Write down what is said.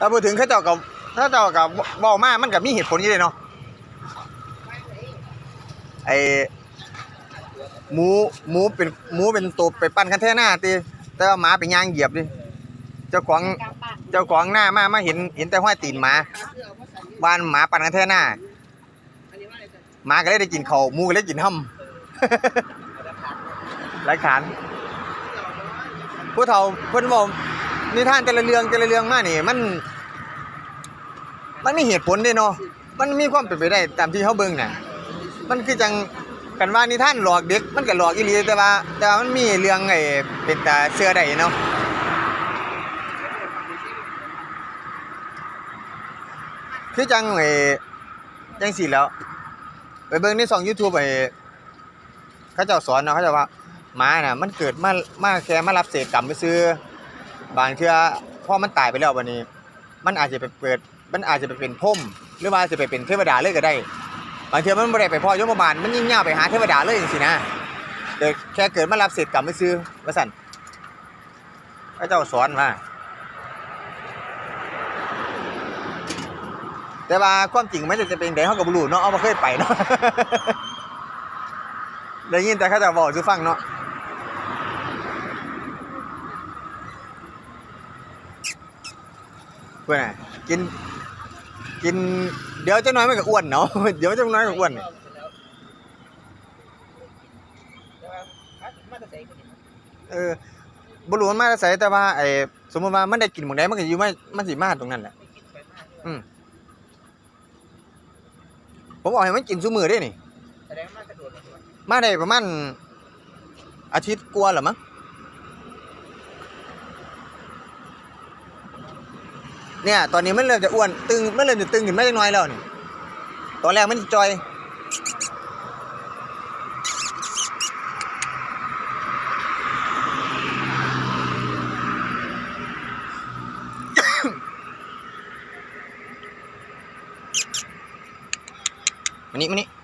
ถ้าพูดถึงเขาเจ้ากับถ้าเจ้ากับบอกมามันกับมีเหตุผลอยู่เลยเนาะไอหมูหมูเป็นหมูเป็นตัวไปปั้นคันแท่หน้าตีแต่ว่าหมาเป็นยางเหยียบดิเจ้าของเจ้าของหน้ามามาเห็นเห็นแต่ห้อยตีนหมาบ้านหมาปั้นคันแท่หน้าหมาก็เลยได้กินเขาหมูก็เลยกินห่ำหลายขานผู้เฒ่าเพิ่นบอก นิทานแต่ละเรื่องแต่ละเรื่องมานี่มัน มันมีเหตุผลเด้เนาะมันมีความเป็นไปได้ตามที่เขาเบิ่งน่ะมันคือจังกันว่านิทานหลอกเด็กมันก็หลอกอีหลีแต่ว่า แต่ว่ามันมีเรื่องไอ้เป็นตาเชื่อได้เนาะคือจังไอ้จังสิแล้ว ไปเบิ่งในช่อง YouTube ไอ้เขาเจ้าสอนเนาะเขาเจะว่าหมาน่ะ มันเกิดมามาแค่มารับเศษกรรมไปซื้อ บางเทื่อพอมันตายไปแล้วบัดนี้ มันอาจจะไปเปิด มันอาจจะไปเป็นพรหมหรือว่าจะไปเป็นเทวดาเลยก็ได้ บางเทีมันบ่ได้ไปพ่อยมบาลมันยิ่งยาไปหาเทวดาเลยจังซี่นะแต่แค่เกิดมารับเศษกรรมไปซื้อว่าซั่นพระเจ้าสอนมาแต่ว่าความจริงมันจะเป็นไดเฮาก็บ่รู้เนาะเอาบ่เคยไปเนาะได้ยินแต่เขาจะบอกสู่ฟังเนาะ พื่อนน่ะกิน กิน เดี๋ยวจะน้อยมันก็อ้วนเนาะ เดี๋ยวจะน้อยก็อ้วนเออบรู้มันมาแต่ไสแต่ว่าไอ้สมมติว่ามันได้กินหมองใดมันก็อยู่มามันสิมาตรงนั้นแหละอืมผมบอกให้มันกินซุมื้อเด้นี่แสดงว่ากระโดดมาได้ประมาณอาทิตย์กว่าแล้วมั้ง เนี่ย ตอนนี้มันเริ่มจะอ้วนตึงมันเริ่มจะตึงขึ้นมาจักหน่อยแล้วนี่ตอนแรกมันจอยมานี่มานี่